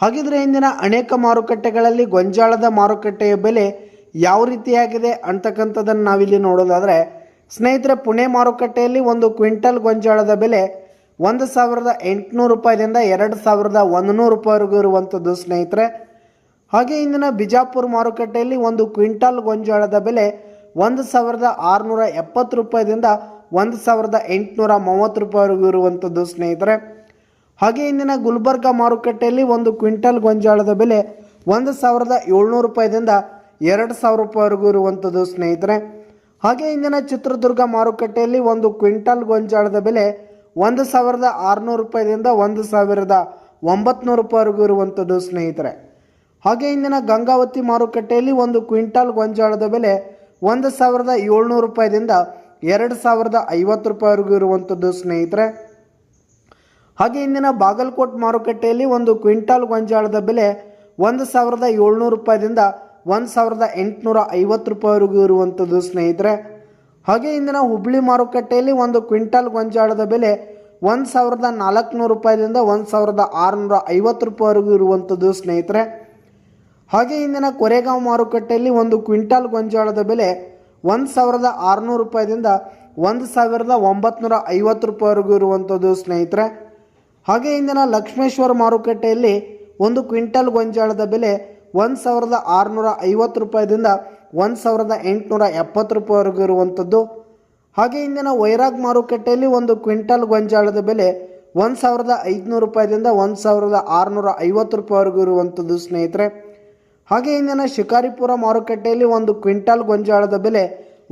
ಹಾಗಿದ್ರೆ ಇಂದಿನ ಅನೇಕ ಮಾರುಕಟ್ಟೆಗಳಲ್ಲಿ ಗೊಂಜಾಳದ ಮಾರುಕಟ್ಟೆಯ ಬೆಲೆ ಯಾವ ರೀತಿಯಾಗಿದೆ ಅಂತಕ್ಕಂಥದ್ದನ್ನು ನಾವಿಲ್ಲಿ ನೋಡೋದಾದರೆ, ಸ್ನೇಹಿತರೆ, ಪುಣೆ ಮಾರುಕಟ್ಟೆಯಲ್ಲಿ ಒಂದು ಕ್ವಿಂಟಲ್ ಗೊಂಜಾಳದ ಬೆಲೆ ಒಂದು ಸಾವಿರದ ಎಂಟುನೂರು ರೂಪಾಯಿದಿಂದ ಎರಡು ಸಾವಿರದ ಒಂದು ನೂರು ರೂಪಾಯಿವರೆಗೂ ಇರುವಂಥದ್ದು ಸ್ನೇಹಿತರೆ. ಹಾಗೆ ಇಂದಿನ ಬಿಜಾಪುರ ಮಾರುಕಟ್ಟೆಯಲ್ಲಿ ಒಂದು ಕ್ವಿಂಟಲ್ ಗೊಂಜಾಳದ ಬೆಲೆ ಒಂದು ಸಾವಿರದ ಆರುನೂರ ಎಪ್ಪತ್ತು ರೂಪಾಯಿದಿಂದ ಒಂದು ಸಾವಿರದ ಎಂಟುನೂರ ಮೂವತ್ತು ರೂಪಾಯಿವರೆಗೂ ಇರುವಂಥದ್ದು ಸ್ನೇಹಿತರೆ. ಹಾಗೆ ಇಂದಿನ ಗುಲ್ಬರ್ಗ ಮಾರುಕಟ್ಟೆಯಲ್ಲಿ ಒಂದು ಕ್ವಿಂಟಲ್ ಗೊಂಜಾಳದ ಬೆಲೆ ಒಂದು ಸಾವಿರದ ಏಳ್ನೂರು ರೂಪಾಯಿದಿಂದ ಎರಡು ಸಾವಿರ ರೂಪಾಯಿವರೆಗೂ ಇರುವಂಥದ್ದು, ಸ್ನೇಹಿತರೆ. ಹಾಗೆ ಇಂದಿನ ಚಿತ್ರದುರ್ಗ ಮಾರುಕಟ್ಟೆಯಲ್ಲಿ ಒಂದು ಕ್ವಿಂಟಲ್ ಗೊಂಜಾಳದ ಬೆಲೆ ಒಂದು ಸಾವಿರದ ಆರುನೂರು ರೂಪಾಯಿದಿಂದ ಒಂದು ಸಾವಿರದ ಒಂಬತ್ನೂರು ರೂಪಾಯಿವರೆಗೂ ಇರುವಂಥದ್ದು, ಸ್ನೇಹಿತರೆ. ಹಾಗೆ ಇಂದಿನ ಗಂಗಾವತಿ ಮಾರುಕಟ್ಟೆಯಲ್ಲಿ ಒಂದು ಕ್ವಿಂಟಲ್ ಗೊಂಜಾಳದ ಬೆಲೆ ಒಂದು ಸಾವಿರದ ಏಳ್ನೂರು ರೂಪಾಯಿದಿಂದ ಎರಡು ಸಾವಿರದ ಐವತ್ತು ರೂಪಾಯಿವರೆಗೂ ಇರುವಂಥದ್ದು, ಸ್ನೇಹಿತರೆ. ಹಾಗೆ ಇಂದಿನ ಬಾಗಲಕೋಟ್ ಮಾರುಕಟ್ಟೆಯಲ್ಲಿ ಒಂದು ಕ್ವಿಂಟಾಲ್ ಗೊಂಜಾಳದ ಬೆಲೆ ಒಂದು ಸಾವಿರದ ಏಳ್ನೂರು ರೂಪಾಯಿದಿಂದ ಒಂದು ಸಾವಿರದ ಎಂಟುನೂರ ಐವತ್ತು ರೂಪಾಯಿವರೆಗೂ ಇರುವಂಥದ್ದು, ಸ್ನೇಹಿತರೆ. ಹಾಗೆ ಇಂದಿನ ಹುಬ್ಳಿ ಮಾರುಕಟ್ಟೆಯಲ್ಲಿ ಒಂದು ಕ್ವಿಂಟಾಲ್ ಗೊಂಜಾಳದ ಬೆಲೆ ಒಂದು ಸಾವಿರದ ನಾಲ್ಕುನೂರು ರೂಪಾಯಿದಿಂದ ಒಂದು ಸಾವಿರದ ಆರುನೂರ ಐವತ್ತು ರೂಪಾಯಿವರೆಗೂ ಇರುವಂಥದ್ದು, ಸ್ನೇಹಿತರೆ. ಹಾಗೆ ಇಂದಿನ ಕೊರೆಗಾಂವ್ ಮಾರುಕಟ್ಟೆಯಲ್ಲಿ ಒಂದು ಕ್ವಿಂಟಾಲ್ ಗೊಂಜಾಳದ ಬೆಲೆ ಒಂದು ಸಾವಿರದ ಆರುನೂರು ರೂಪಾಯಿದಿಂದ ಒಂದು ಸಾವಿರದ ಒಂಬತ್ನೂರ ಐವತ್ತು ರೂಪಾಯಿವರೆಗೂ ಇರುವಂಥದ್ದು, ಸ್ನೇಹಿತರೆ. ಹಾಗೆ ಇಂದಿನ ಲಕ್ಷ್ಮೇಶ್ವರ ಮಾರುಕಟ್ಟೆಯಲ್ಲಿ ಒಂದು ಕ್ವಿಂಟಲ್ ಗೊಂಜಾಳದ ಬೆಲೆ ಒಂದು ಸಾವಿರದ ಆರುನೂರ ಐವತ್ತು ರೂಪಾಯಿದಿಂದ ಒಂದು ಸಾವಿರದ ಎಂಟುನೂರ ಎಪ್ಪತ್ತು ರೂಪಾಯಿವರೆಗೂ ಇರುವಂಥದ್ದು ಹಾಗೆ ಇಂದಿನ ವೈರಾಗ್ ಮಾರುಕಟ್ಟೆಯಲ್ಲಿ ಒಂದು ಕ್ವಿಂಟಲ್ ಗೊಂಜಾಳದ ಬೆಲೆ ಒಂದು ಸಾವಿರದ ಐದುನೂರು ರೂಪಾಯಿದಿಂದ ಒಂದು ಸಾವಿರದ ಆರುನೂರ ಐವತ್ತು ರೂಪಾಯಿವರೆಗೂ ಇರುವಂಥದ್ದು ಸ್ನೇಹಿತರೆ. ಹಾಗೆ ಇಂದಿನ ಶಿಕಾರಿಪುರ ಮಾರುಕಟ್ಟೆಯಲ್ಲಿ ಒಂದು ಕ್ವಿಂಟಲ್ ಗೊಂಜಾಳದ ಬೆಲೆ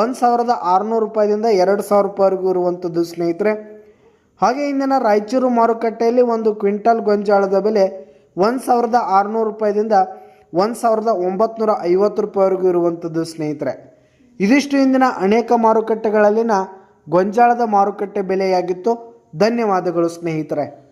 ಒಂದು ಸಾವಿರದ ಆರುನೂರು ರೂಪಾಯಿದಿಂದ ಎರಡು ಸಾವಿರ ರೂಪಾಯಿವರೆಗೂ ಇರುವಂಥದ್ದು ಸ್ನೇಹಿತರೆ. ಹಾಗೆ ಇಂದಿನ ರಾಯಚೂರು ಮಾರುಕಟ್ಟೆಯಲ್ಲಿ ಒಂದು ಕ್ವಿಂಟಲ್ ಗೊಂಜಾಳದ ಬೆಲೆ ಒಂದು ಸಾವಿರದ ಆರುನೂರು ರೂಪಾಯಿದಿಂದ ಒಂದು ಸಾವಿರದ ಒಂಬತ್ನೂರ ಐವತ್ತು ರೂಪಾಯಿವರೆಗೂ ಇರುವಂಥದ್ದು ಸ್ನೇಹಿತರೆ. ಇದಿಷ್ಟು ಇಂದಿನ ಅನೇಕ ಮಾರುಕಟ್ಟೆಗಳಲ್ಲಿನ ಗೊಂಜಾಳದ ಮಾರುಕಟ್ಟೆ ಬೆಲೆಯಾಗಿತ್ತು. ಧನ್ಯವಾದಗಳು ಸ್ನೇಹಿತರೆ.